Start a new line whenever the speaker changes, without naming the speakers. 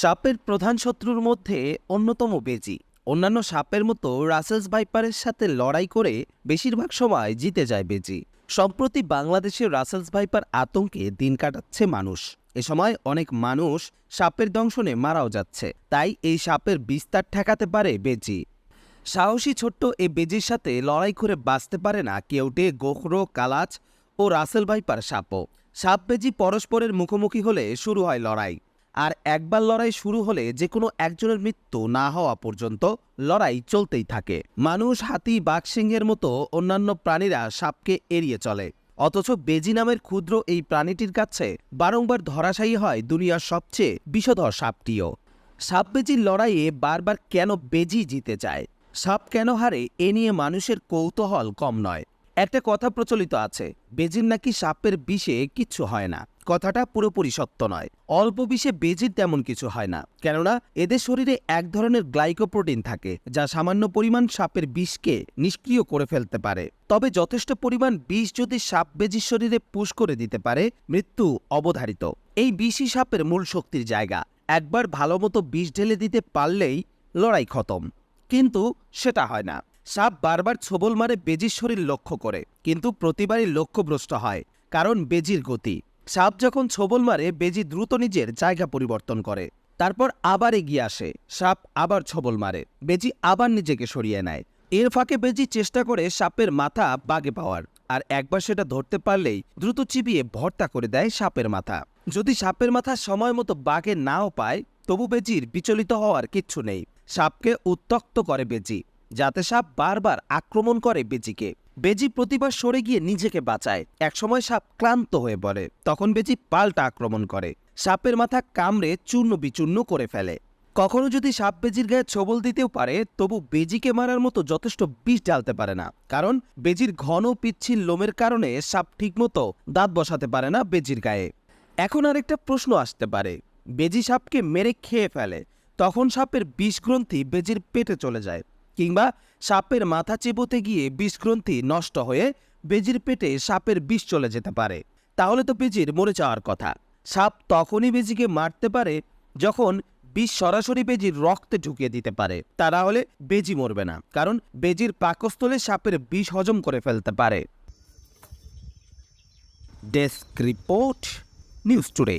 সাপের প্রধান শত্রুর মধ্যে অন্যতম বেজি। অন্যান্য সাপের মতো রাসেলস ভাইপারের সাথে লড়াই করে বেশিরভাগ সময় জিতে যায় বেজি। সম্প্রতি বাংলাদেশে রাসেলস ভাইপার আতঙ্কে দিন কাটাচ্ছে মানুষ। এ সময় অনেক মানুষ সাপের দংশনে মারাও যাচ্ছে। তাই এই সাপের বিস্তার ঠেকাতে পারে বেজি। সাহসী ছোট্ট এ বেজির সাথে লড়াই করে বাঁচতে পারে না কেউটে গোখরো, কালাচ ও রাসেল ভাইপার সাপও। সাপ বেজি পরস্পরের মুখোমুখি হলে শুরু হয় লড়াই। আর একবার লড়াই শুরু হলে যে কোনো একজনের মৃত্যু না হওয়া পর্যন্ত লড়াই চলতেই থাকে। মানুষ হাতি বাঘসিংহের মতো অন্যান্য প্রাণীরা সাপকে এড়িয়ে চলে। অথচ বেজি নামের ক্ষুদ্র এই প্রাণীটির কাছে বারংবার ধরাশায়ী হয় দুনিয়ার সবচেয়ে বিষধর সাপটিও। সাপ বেজির লড়াইয়ে বারবার কেন বেজি জিতে যায়? সাপ কেন হারে, এ নিয়ে মানুষের কৌতূহল কম নয়। একটা কথা প্রচলিত আছে, বেজির নাকি সাপের বিষে কিচ্ছু হয় না। কথাটা পুরোপুরি সত্য নয়। অল্প বিষে বেজির তেমন কিছু হয় না। কেননা, এদের শরীরে এক ধরনের গ্লাইকোপ্রোটিন থাকে, যা সামান্য পরিমাণ সাপের বিষকে নিষ্ক্রিয় করে ফেলতে পারে। তবে যথেষ্ট পরিমাণ বিষ যদি সাপ বেজির শরীরে পুশ করে দিতে পারে, মৃত্যু অবধারিত। এই বিষই সাপের মূল শক্তির জায়গা। একবার ভালোমতো বিষ ঢেলে দিতে পারলেই লড়াই খতম। কিন্তু সেটা হয় না। সাপ বারবার ছোবল মারে বেজির শরীর লক্ষ্য করে, কিন্তু প্রতিবারই লক্ষ্যভ্রষ্ট হয়, কারণ বেজির গতি। সাপ যখন ছোবল মারে, বেজি দ্রুত নিজের জায়গা পরিবর্তন করে। তারপর আবার এগিয়ে আসে, সাপ আবার ছবল মারে, বেজি আবার নিজেকে সরিয়ে নেয়। এর ফাঁকে বেজি চেষ্টা করে সাপের মাথা বাগে পাওয়ার, আর একবার সেটা ধরতে পারলেই দ্রুত চিবিয়ে ভর্তা করে দেয় সাপের মাথা। যদি সাপের মাথা সময় মতো বাগে নাও পায়, তবু বেজির বিচলিত হওয়ার কিচ্ছু নেই। সাপকে উত্তক্ত করে বেজি, যাতে সাপ বারবার আক্রমণ করে বেজিকে। বেজি প্রতিবার সরে গিয়ে নিজেকে বাঁচায়। একসময় সাপ ক্লান্ত হয়ে পড়ে। তখন বেজি পাল্টা আক্রমণ করে। সাপের মাথা কামড়ে চূর্ণ বিচূর্ণ করে ফেলে। কখনো যদি সাপ বেজির গায়ে ছবল দিতেও পারে, তবু বেজিকে মারার মতো যথেষ্ট বিষ ঢালতে পারে না। কারণ বেজির ঘন পিচ্ছিল লোমের কারণে সাপ ঠিকমতো দাঁত বসাতে পারে না বেজির গায়ে। এখন আর একটা প্রশ্ন আসতে পারে। বেজি সাপকে মেরে খেয়ে ফেলে। তখন সাপের বিষগ্রন্থি বেজির পেটে চলে যায়। কিংবা সাপের মাথা চেপোতে গিয়ে বিষগ্রন্থি নষ্ট হয়ে বেজির পেটে সাপের বিষ চলে যেতে পারে। তাহলে তো বেজির মরে যাওয়ার কথা। সাপ তখনই বেজিকে মারতে পারে যখন বিষ সরাসরি বেজির রক্তে ঢুকিয়ে দিতে পারে। তা না হলে বেজি মরবে না, কারণ বেজির পাকস্থলে সাপের বিষ হজম করে ফেলতে পারে। Desk report, news today.